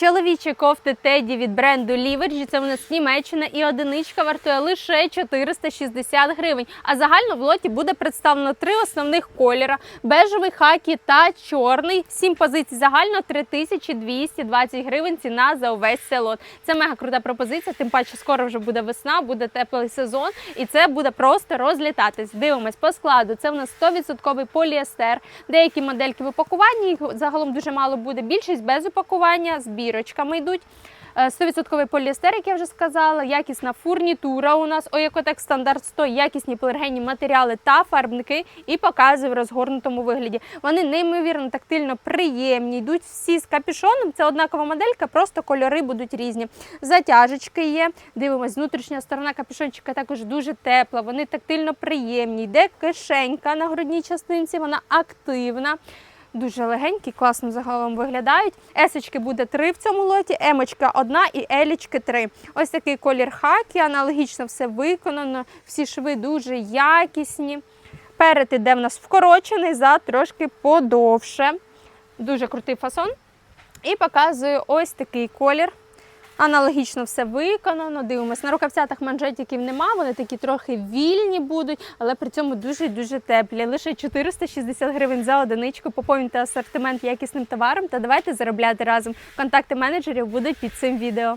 Чоловічі кофти Теді від бренду Ліверджі. Це у нас Німеччина і одиничка вартує лише 460 гривень. А загально в лоті буде представлено три основних кольора: бежевий, хакі та чорний. Сім позицій загально 3220 гривень. Ціна за увесь цей лот. Це мега крута пропозиція. Тим паче, скоро вже буде весна, буде теплий сезон, і це буде просто розлітатись. Дивимось по складу. Це у нас 100% поліестер. Деякі модельки в упакуванні їх загалом дуже мало буде. Більшість без упакування з бірочками йдуть. Е, 100% поліестер, як я вже сказала, якісна фурнітура у нас Оєкотек стандарт 100, якісні полігенні матеріали та фарбники і показую в розгорнутому вигляді. Вони неймовірно тактильно приємні, йдуть всі з капюшоном. Це однакова моделька, просто кольори будуть різні. Затяжечки є. Дивимось, внутрішня сторона капюшончика також дуже тепла. Вони тактильно приємні. Йде кишенька на грудній частинці, вона активна. Дуже легенькі, класно загалом виглядають. Есочки буде три в цьому лоті, емочка одна і елічки три. Ось такий колір хакі, аналогічно все виконано, всі шви дуже якісні. Перед іде в нас вкорочений, за трошки подовше. Дуже крутий фасон. І показую ось такий колір. Аналогічно все виконано. Дивимось. На рукавцятах манжетиків нема, вони такі трохи вільні будуть, але при цьому дуже-дуже теплі. Лише 460 гривень за одиничку. Поповнюйте асортимент якісним товаром та давайте заробляти разом. Контакти менеджерів будуть під цим відео.